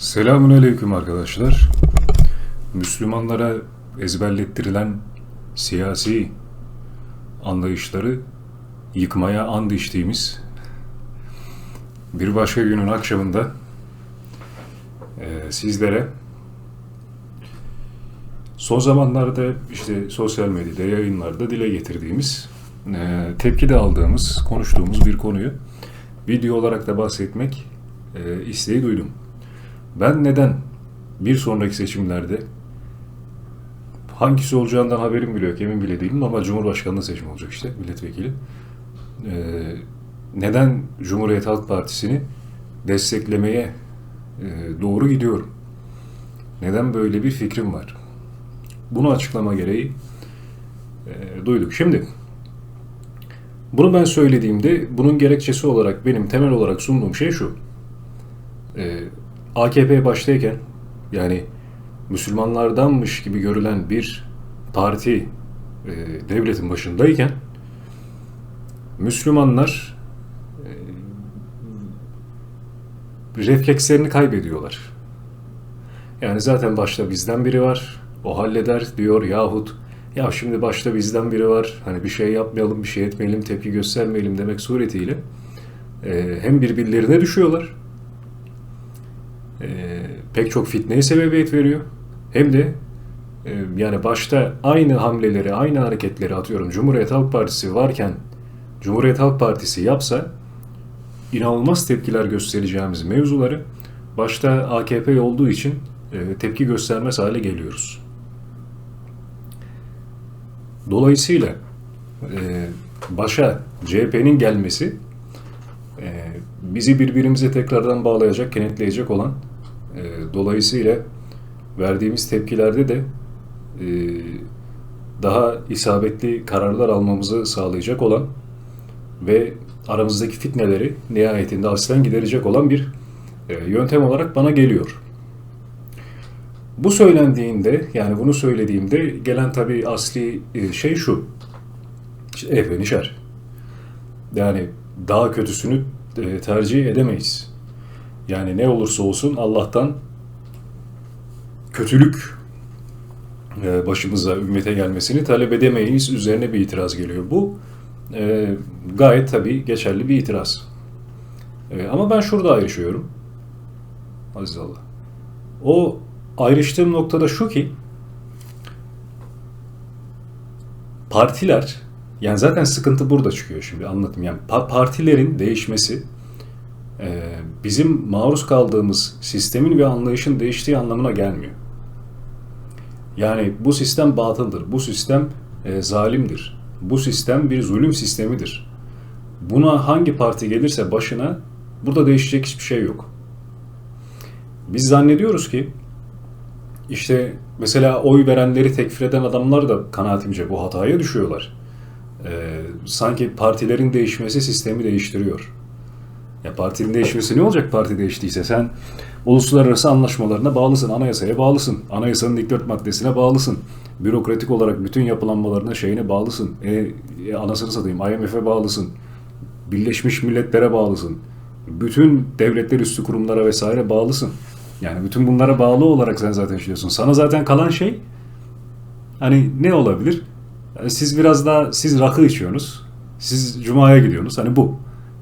Selamun Aleyküm arkadaşlar. Müslümanlara ezberlettirilen siyasi anlayışları yıkmaya and içtiğimiz bir başka günün akşamında e, sizlere son zamanlarda işte sosyal medyada, yayınlarda dile getirdiğimiz, e, tepki de aldığımız, konuştuğumuz bir konuyu video olarak da bahsetmek e, isteği duydum. Ben neden bir sonraki seçimlerde hangisi olacağından haberim bile yok, emin bile değilim ama Cumhurbaşkanlığı seçimi olacak işte, milletvekili. Ee, neden Cumhuriyet Halk Partisi'ni desteklemeye e, doğru gidiyorum? Neden böyle bir fikrim var? Bunu açıklama gereği e, duyduk. Şimdi bunu ben söylediğimde bunun gerekçesi olarak benim temel olarak sunduğum şey şu. E, AKP baştayken yani Müslümanlardanmış gibi görülen bir parti e, devletin başındayken Müslümanlar e, reflekslerini kaybediyorlar. Yani zaten başta bizden biri var, o halleder diyor yahut ya şimdi başta bizden biri var, hani bir şey yapmayalım, bir şey etmeyelim, tepki göstermeyelim demek suretiyle e, hem birbirlerine düşüyorlar e, pek çok fitneye sebebiyet veriyor. Hem de e, yani başta aynı hamleleri, aynı hareketleri atıyorum Cumhuriyet Halk Partisi varken Cumhuriyet Halk Partisi yapsa inanılmaz tepkiler göstereceğimiz mevzuları başta AKP olduğu için e, tepki göstermez hale geliyoruz. Dolayısıyla e, başa CHP'nin gelmesi e, bizi birbirimize tekrardan bağlayacak, kenetleyecek olan e, dolayısıyla verdiğimiz tepkilerde de e, daha isabetli kararlar almamızı sağlayacak olan ve aramızdaki fitneleri nihayetinde aslen giderecek olan bir e, yöntem olarak bana geliyor. Bu söylendiğinde yani bunu söylediğimde gelen tabii asli e, şey şu. İşte efenişer. Yani daha kötüsünü e, tercih edemeyiz. Yani ne olursa olsun Allah'tan kötülük e, başımıza, ümmete gelmesini talep edemeyiz. Üzerine bir itiraz geliyor. Bu e, gayet tabii geçerli bir itiraz. E, ama ben şurada ayrışıyorum. Aziz Allah. O ayrıştığım noktada şu ki partiler yani zaten sıkıntı burada çıkıyor şimdi anlatayım. Yani partilerin değişmesi bizim maruz kaldığımız sistemin ve anlayışın değiştiği anlamına gelmiyor. Yani bu sistem batıldır, bu sistem e, zalimdir, bu sistem bir zulüm sistemidir. Buna hangi parti gelirse başına burada değişecek hiçbir şey yok. Biz zannediyoruz ki işte mesela oy verenleri tekfir eden adamlar da kanaatimce bu hataya düşüyorlar. Ee, sanki partilerin değişmesi sistemi değiştiriyor. Ya partinin değişmesi ne olacak parti değiştiyse? Sen uluslararası anlaşmalarına bağlısın, anayasaya bağlısın. Anayasanın ilk dört maddesine bağlısın. Bürokratik olarak bütün yapılanmalarına şeyine bağlısın. E, e, anasını satayım IMF'e bağlısın. Birleşmiş Milletler'e bağlısın. Bütün devletler üstü kurumlara vesaire bağlısın. Yani bütün bunlara bağlı olarak sen zaten işliyorsun. Sana zaten kalan şey hani ne olabilir? Yani siz biraz daha siz rakı içiyorsunuz. Siz cumaya gidiyorsunuz. Hani bu.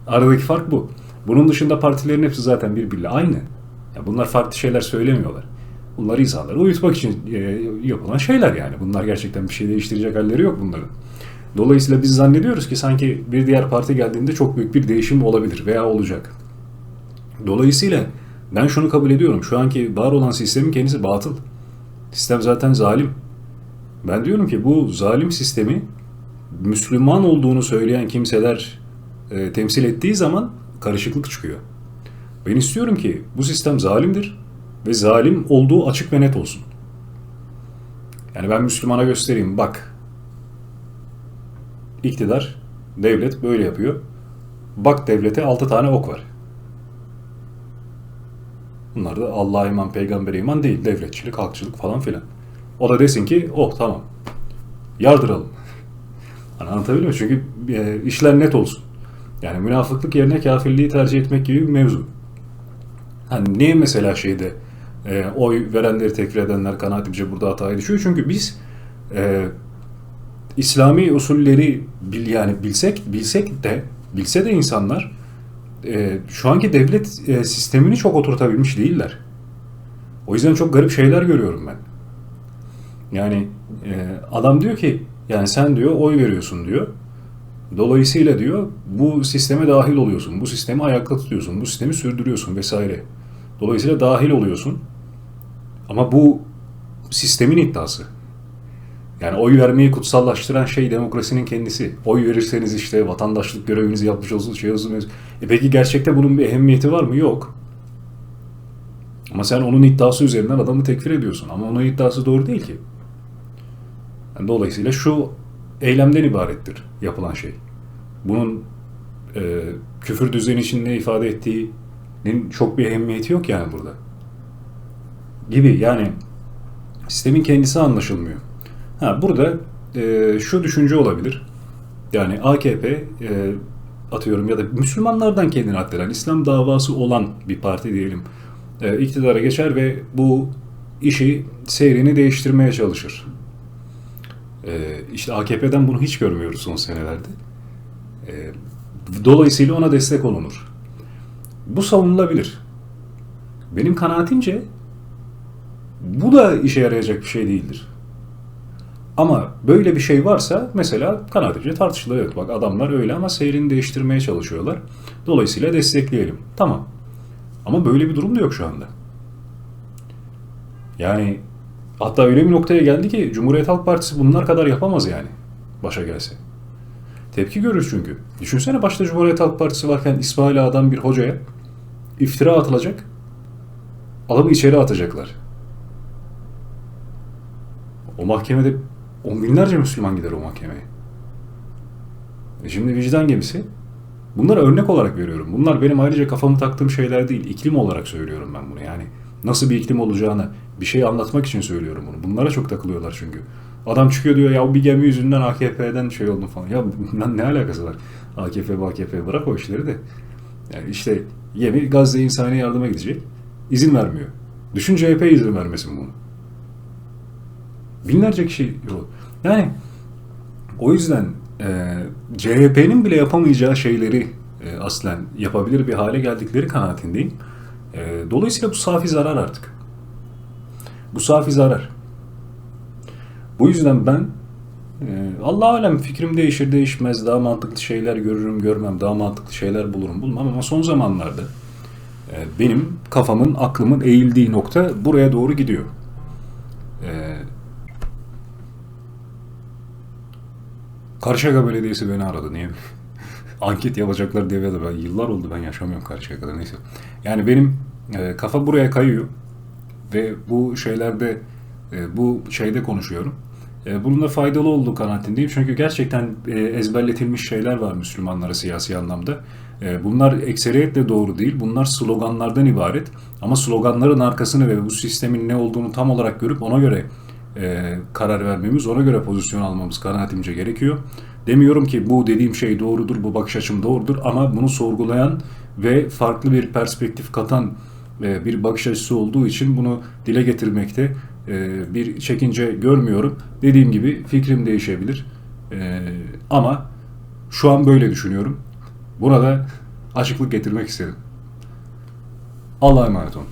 Aradaki fark bu. Bunun dışında partilerin hepsi zaten birbiriyle aynı. Ya bunlar farklı şeyler söylemiyorlar. Bunlar insanları uyutmak için e, yapılan şeyler yani. Bunlar gerçekten bir şey değiştirecek halleri yok bunların. Dolayısıyla biz zannediyoruz ki sanki bir diğer parti geldiğinde çok büyük bir değişim olabilir veya olacak. Dolayısıyla ben şunu kabul ediyorum. Şu anki var olan sistemin kendisi batıl. Sistem zaten zalim. Ben diyorum ki bu zalim sistemi Müslüman olduğunu söyleyen kimseler e, temsil ettiği zaman karışıklık çıkıyor. Ben istiyorum ki bu sistem zalimdir ve zalim olduğu açık ve net olsun. Yani ben Müslümana göstereyim bak. İktidar, devlet böyle yapıyor. Bak devlete altı tane ok var. Bunlar da Allah'a iman, peygambere iman değil. Devletçilik, halkçılık falan filan. O da desin ki oh tamam yardıralım. Hani anlatabiliyor muyum? Çünkü e, işler net olsun. Yani münafıklık yerine kafirliği tercih etmek gibi bir mevzu. Hani niye mesela şeyde e, oy verenleri tekfir edenler kanaatimce burada hataya düşüyor. Çünkü biz e, İslami usulleri bil, yani bilsek bilsek de bilse de insanlar e, şu anki devlet e, sistemini çok oturtabilmiş değiller. O yüzden çok garip şeyler görüyorum ben. Yani e, adam diyor ki yani sen diyor oy veriyorsun diyor. Dolayısıyla diyor bu sisteme dahil oluyorsun. Bu sistemi ayakta tutuyorsun. Bu sistemi sürdürüyorsun vesaire. Dolayısıyla dahil oluyorsun. Ama bu sistemin iddiası. Yani oy vermeyi kutsallaştıran şey demokrasinin kendisi. Oy verirseniz işte vatandaşlık görevinizi yapmış olsunuz, şey olsun. E peki gerçekte bunun bir ehemmiyeti var mı? Yok. Ama sen onun iddiası üzerinden adamı tekfir ediyorsun. Ama onun iddiası doğru değil ki. Yani dolayısıyla şu eylemden ibarettir yapılan şey. Bunun e, küfür düzeni için ne ifade ettiğinin çok bir ehemmiyeti yok yani burada. Gibi yani sistemin kendisi anlaşılmıyor. Ha burada e, şu düşünce olabilir. Yani AKP e, atıyorum ya da Müslümanlardan kendini addeden, İslam davası olan bir parti diyelim e, iktidara geçer ve bu işi seyrini değiştirmeye çalışır. E, işte AKP'den bunu hiç görmüyoruz son senelerde. E, dolayısıyla ona destek olunur. Bu savunulabilir. Benim kanaatimce bu da işe yarayacak bir şey değildir. Ama böyle bir şey varsa mesela kanaatimce tartışılır. Evet bak adamlar öyle ama seyrini değiştirmeye çalışıyorlar. Dolayısıyla destekleyelim. Tamam. Ama böyle bir durum da yok şu anda. Yani hatta öyle bir noktaya geldi ki Cumhuriyet Halk Partisi bunlar kadar yapamaz yani. Başa gelse. Tepki görür çünkü. Düşünsene başta Cumhuriyet Halk Partisi varken İsmail Ağa'dan bir hocaya iftira atılacak. Adamı içeri atacaklar. O mahkemede on binlerce Müslüman gider o mahkemeye. E şimdi vicdan gemisi. Bunları örnek olarak veriyorum. Bunlar benim ayrıca kafamı taktığım şeyler değil. İklim olarak söylüyorum ben bunu. Yani nasıl bir iklim olacağını bir şey anlatmak için söylüyorum bunu. Bunlara çok takılıyorlar çünkü. Adam çıkıyor diyor ya bir gemi yüzünden AKP'den şey oldu falan. Ya bundan ne alakası var? AKP, AKP bırak o işleri de. Yani işte gemi Gazze insani yardıma gidecek. İzin vermiyor. Düşün CHP izin vermesin bunu. Binlerce kişi yok. Yani o yüzden e, CHP'nin bile yapamayacağı şeyleri e, aslen yapabilir bir hale geldikleri kanaatindeyim. E, dolayısıyla bu safi zarar artık. Bu safi zarar. Bu yüzden ben e, Allah alem fikrim değişir değişmez daha mantıklı şeyler görürüm görmem daha mantıklı şeyler bulurum bulmam ama son zamanlarda e, benim kafamın aklımın eğildiği nokta buraya doğru gidiyor. E, Karşıyaka Belediyesi beni aradı. Niye? Anket yapacaklar diye ben yıllar oldu ben yaşamıyorum Karşıyaka'da neyse. Yani benim e, kafa buraya kayıyor ve bu şeylerde e, bu şeyde konuşuyorum. E, bunun da faydalı olduğu kanaatindeyim. Çünkü gerçekten e, ezberletilmiş şeyler var Müslümanlara siyasi anlamda. E, bunlar ekseriyetle doğru değil. Bunlar sloganlardan ibaret. Ama sloganların arkasını ve bu sistemin ne olduğunu tam olarak görüp ona göre karar vermemiz, ona göre pozisyon almamız kanaatimce gerekiyor. Demiyorum ki bu dediğim şey doğrudur, bu bakış açım doğrudur ama bunu sorgulayan ve farklı bir perspektif katan bir bakış açısı olduğu için bunu dile getirmekte e, bir çekince görmüyorum. Dediğim gibi fikrim değişebilir. E, ama şu an böyle düşünüyorum. Buna da açıklık getirmek istedim. Allah'a emanet olun.